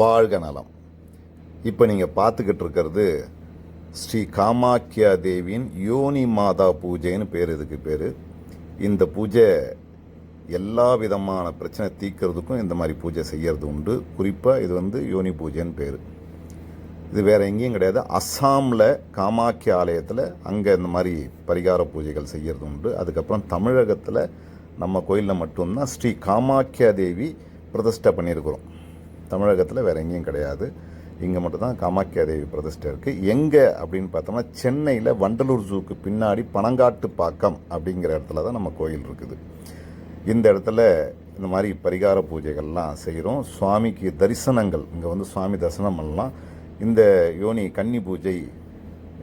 வாழ்க நலம். இப்போ நீங்கள் பார்த்துக்கிட்டு இருக்கிறது ஸ்ரீ காமாக்கியா தேவியின் யோனி மாதா பூஜைன்னு பேர் இதுக்கு பேர். இந்த பூஜை எல்லா விதமான பிரச்சனை தீர்க்கிறதுக்கும் இந்த மாதிரி பூஜை செய்கிறது உண்டு. குறிப்பாக இது வந்து யோனி பூஜைன்னு பேர். இது வேறு எங்கேயும் கிடையாது. அஸ்ஸாமில் காமாக்கிய ஆலயத்தில் அங்கே இந்த மாதிரி பரிகார பூஜைகள் செய்கிறது உண்டு. அதுக்கப்புறம் தமிழகத்தில் நம்ம கோயிலில் மட்டும்தான் ஸ்ரீ காமாக்கியா தேவி பிரதிஷ்டை பண்ணியிருக்கிறோம். தமிழகத்தில் வேறு எங்கேயும் கிடையாது. இங்கே மட்டும்தான் காமாக்கியா தேவி பிரதிஷ்டை இருக்குது எங்கே அப்படின்னு பார்த்தோம்னா சென்னையில் வண்டலூர் ஜூக்கு பின்னாடி பனங்காட்டு பாக்கம் அப்படிங்கிற இடத்துல தான் நம்ம கோயில் இருக்குது. இந்த இடத்துல இந்த மாதிரி பரிகார பூஜைகள்லாம் செய்கிறோம் சுவாமிக்கு தரிசனங்கள் இங்கே வந்து சுவாமி தரிசனம் பண்ணலாம். இந்த யோனி கன்னி பூஜை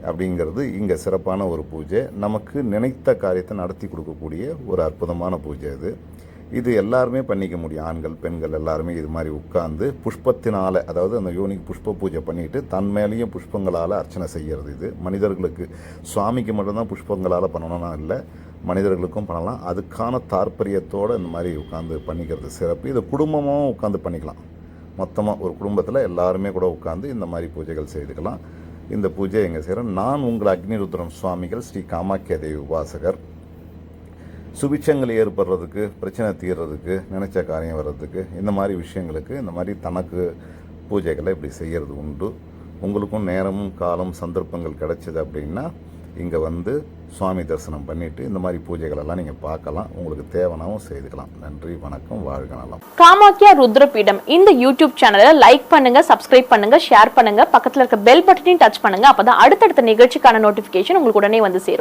அப்படிங்கிறது இங்கே சிறப்பான ஒரு பூஜை. நமக்கு நினைத்த காரியத்தை நடத்தி கொடுக்கக்கூடிய ஒரு அற்புதமான பூஜை அது. இது எல்லாருமே பண்ணிக்க முடியும். ஆண்கள் பெண்கள் எல்லாருமே இது மாதிரி உட்காந்து புஷ்பத்தினால் அதாவது அந்த யோனிக்கு புஷ்ப பூஜை பண்ணிட்டு தன் மேலேயும் புஷ்பங்களால் அர்ச்சனை செய்கிறது இது. மனிதர்களுக்கு சுவாமிக்கு மட்டும்தான் புஷ்பங்களால் பண்ணணும்னா இல்லை மனிதர்களுக்கும் பண்ணலாம். அதுக்கான தாற்பயத்தோடு இந்த மாதிரி உட்காந்து பண்ணிக்கிறது சிறப்பு. இது குடும்பமும் உட்காந்து பண்ணிக்கலாம். மொத்தமாக ஒரு குடும்பத்தில் எல்லாருமே கூட உட்காந்து இந்த மாதிரி பூஜைகள் செய்துக்கலாம். இந்த பூஜை எங்கே செய்கிறோம் நான் உங்கள் அக்னிருத்ரம் சுவாமிகள் ஸ்ரீ காமாக்கிய தேவி உபாசகர். சுபிட்சங்கள் ஏற்படுறதுக்கு பிரச்சனை தீர்றதுக்கு நினச்ச காரியம் வர்றதுக்கு இந்த மாதிரி விஷயங்களுக்கு இந்த மாதிரி தனக்கு பூஜைகளை இப்படி செய்கிறது உண்டு. உங்களுக்கும் நேரமும் காலம் சந்தர்ப்பங்கள் கிடைச்சது அப்படின்னா இங்கே வந்து சுவாமி தரிசனம் பண்ணிவிட்டு இந்த மாதிரி பூஜைகளெல்லாம் நீங்கள் பார்க்கலாம். உங்களுக்கு தேவனாவும் செய்துக்கலாம். நன்றி வணக்கம் வாழ்க நலம். காமாக்கியா ருத்ரபீடம். இந்த யூடியூப் சேனலை லைக் பண்ணுங்க சப்ஸ்கிரைப் பண்ணுங்க ஷேர் பண்ணுங்க. பக்கத்தில் இருக்க பெல் பட்டனையும் டச் பண்ணுங்க. அப்பதான் அடுத்தடுத்த நிகழ்ச்சிக்கான நோட்டிபிகேஷன் உங்களுக்கு உடனே வந்து சேரும்.